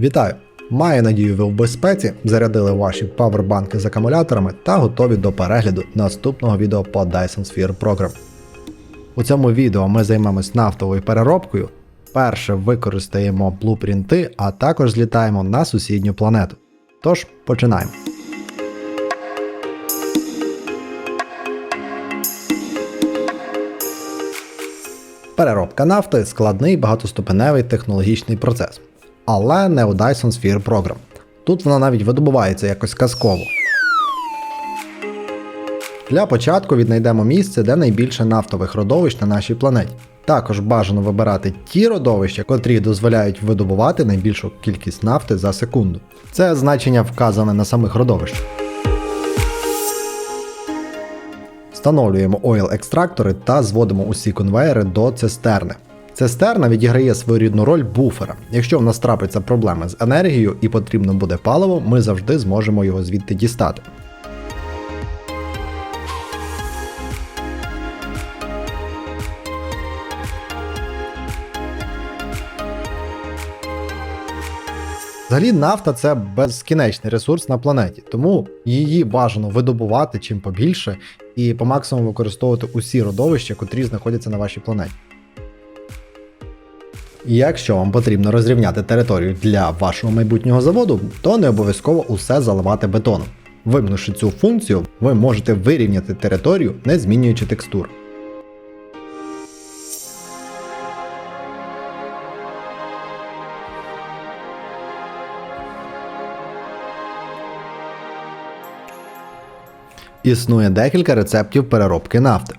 Вітаю! Маю надію, ви в безпеці зарядили ваші павербанки з акумуляторами та готові до перегляду наступного відео по Dyson Sphere Program. У цьому відео ми займемось нафтовою переробкою. Перше використаємо блупринти, а також злітаємо на сусідню планету. Тож починаємо. Переробка нафти складний багатоступеневий технологічний процес, але не у Dyson Sphere Program. Тут вона навіть видобувається якось казково. Для початку віднайдемо місце, де найбільше нафтових родовищ на нашій планеті. Також бажано вибирати ті родовища, котрі дозволяють видобувати найбільшу кількість нафти за секунду. Це значення вказане на самих родовищах. Встановлюємо ойл-екстрактори та зводимо усі конвеєри до цистерни. Цистерна відіграє своєрідну роль буфера. Якщо в нас трапиться проблеми з енергією і потрібно буде паливо, ми завжди зможемо його звідти дістати. Взагалі, нафта це безкінечний ресурс на планеті, тому її бажано видобувати чим побільше і по максимуму використовувати усі родовища, котрі знаходяться на вашій планеті. Якщо вам потрібно розрівняти територію для вашого майбутнього заводу, то не обов'язково усе заливати бетоном. Вимкнувши цю функцію, ви можете вирівняти територію, не змінюючи текстур. Існує декілька рецептів переробки нафти.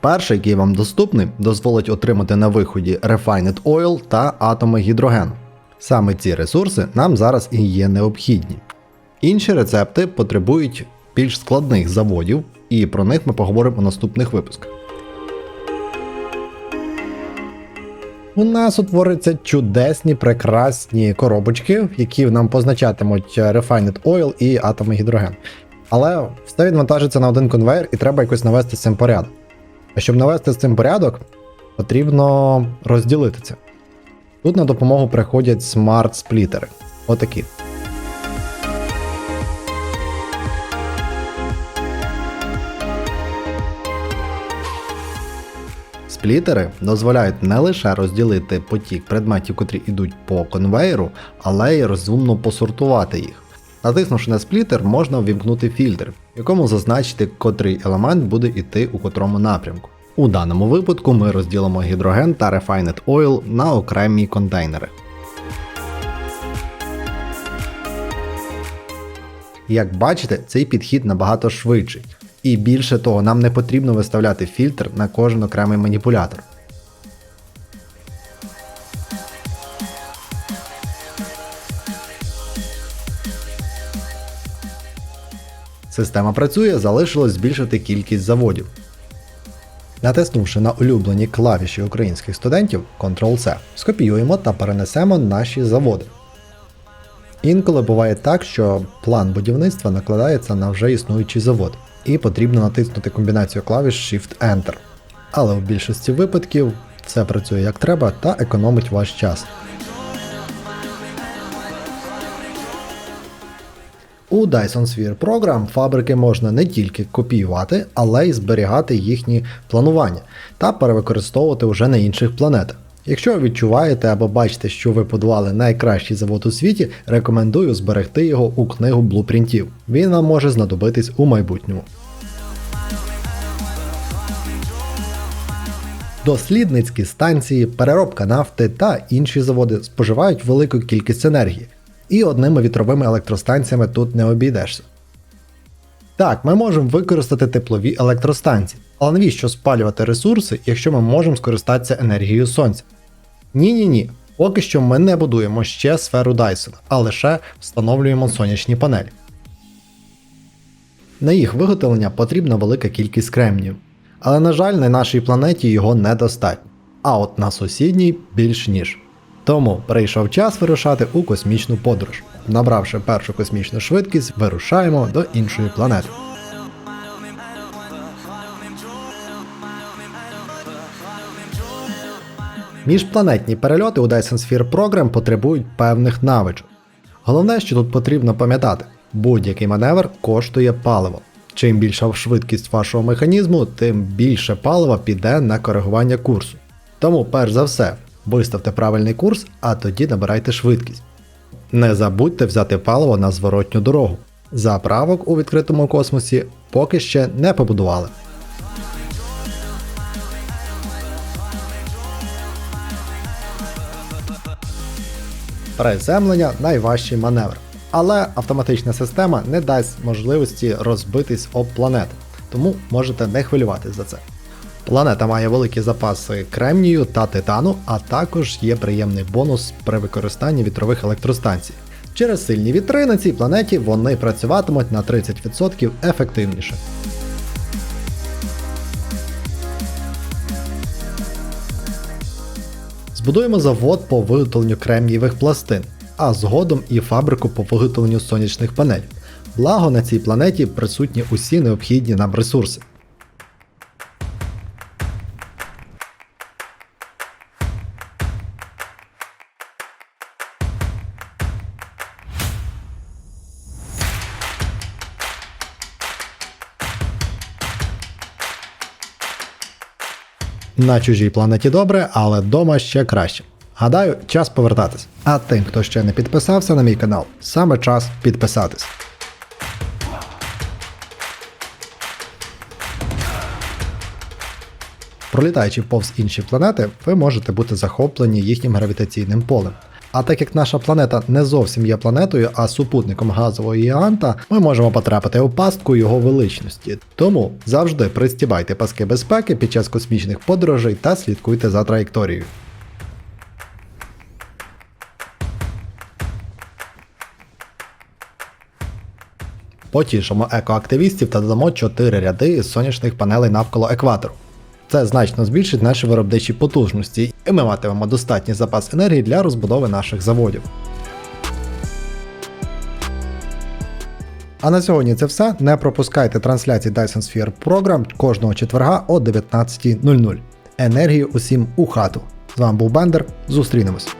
Перший, який вам доступний, дозволить отримати на виході Refined Oil та атоми гідрогену. Саме ці ресурси нам зараз і є необхідні. Інші рецепти потребують більш складних заводів, і про них ми поговоримо у наступних випусках. У нас утворюються чудесні прекрасні коробочки, які нам позначатимуть Refined Oil і атоми гідрогену. Але все відвантажиться на один конвейер і треба якось навести з цим порядок. А щоб навести з цим порядок, потрібно розділити це. Тут на допомогу приходять смарт-сплітери. Отакі. Сплітери дозволяють не лише розділити потік предметів, котрі йдуть по конвейеру, але й розумно посортувати їх. Натиснувши на сплітер, можна увімкнути фільтр, в якому зазначити, котрий елемент буде йти у котрому напрямку. У даному випадку ми розділимо гідроген та Refined Oil на окремі контейнери. Як бачите, цей підхід набагато швидший. І більше того, нам не потрібно виставляти фільтр на кожен окремий маніпулятор. Система працює, залишилось збільшити кількість заводів. Натиснувши на улюблені клавіші українських студентів Ctrl-C, скопіюємо та перенесемо наші заводи. Інколи буває так, що план будівництва накладається на вже існуючий завод, і потрібно натиснути комбінацію клавіш Shift-Enter. Але в більшості випадків це працює як треба та економить ваш час. У Dyson Sphere Program фабрики можна не тільки копіювати, але й зберігати їхні планування та перевикористовувати вже на інших планетах. Якщо відчуваєте або бачите, що ви подавали найкращий завод у світі, рекомендую зберегти його у книгу блупринтів. Він вам може знадобитись у майбутньому. Дослідницькі станції, переробка нафти та інші заводи споживають велику кількість енергії і одними вітровими електростанціями тут не обійдешся. Так, ми можемо використати теплові електростанції, але навіщо спалювати ресурси, якщо ми можемо скористатися енергією сонця? Ні-ні ні, поки що ми не будуємо ще сферу Дайсона, а лише встановлюємо сонячні панелі. На їх виготовлення потрібна велика кількість кремнію, але, на жаль, на нашій планеті його недостатньо, а от на сусідній більш ніж. Тому прийшов час вирушати у космічну подорож. Набравши першу космічну швидкість, вирушаємо до іншої планети. Міжпланетні перельоти у Dyson Sphere Program потребують певних навичок. Головне, що тут потрібно пам'ятати, будь-який маневр коштує паливо. Чим більша швидкість вашого механізму, тим більше палива піде на коригування курсу. Тому, перш за все, виставте правильний курс, а тоді набирайте швидкість. Не забудьте взяти паливо на зворотню дорогу. Заправок у відкритому космосі поки ще не побудували. Приземлення найважчий маневр. Але автоматична система не дасть можливості розбитись об планети, тому можете не хвилюватись за це. Планета має великі запаси кремнію та титану, а також є приємний бонус при використанні вітрових електростанцій. Через сильні вітри на цій планеті вони працюватимуть на 30% ефективніше. Збудуємо завод по виготовленню кремнієвих пластин, а згодом і фабрику по виготовленню сонячних панелей. Благо на цій планеті присутні усі необхідні нам ресурси. На чужій планеті добре, але вдома ще краще. Гадаю, час повертатись. А тим, хто ще не підписався на мій канал, саме час підписатись. Пролітаючи повз інші планети, ви можете бути захоплені їхнім гравітаційним полем. А так як наша планета не зовсім є планетою, а супутником газового гіганта, ми можемо потрапити у пастку його величності. Тому завжди пристібайте паски безпеки під час космічних подорожей та слідкуйте за траєкторією. Потішимо екоактивістів та додамо 4 ряди із сонячних панелей навколо екватору. Це значно збільшить наші виробничі потужності, і ми матимемо достатній запас енергії для розбудови наших заводів. А на сьогодні це все. Не пропускайте трансляції Dyson Sphere Program кожного четверга о 19.00. Енергію усім у хату. З вами був Бендер. Зустрінемось.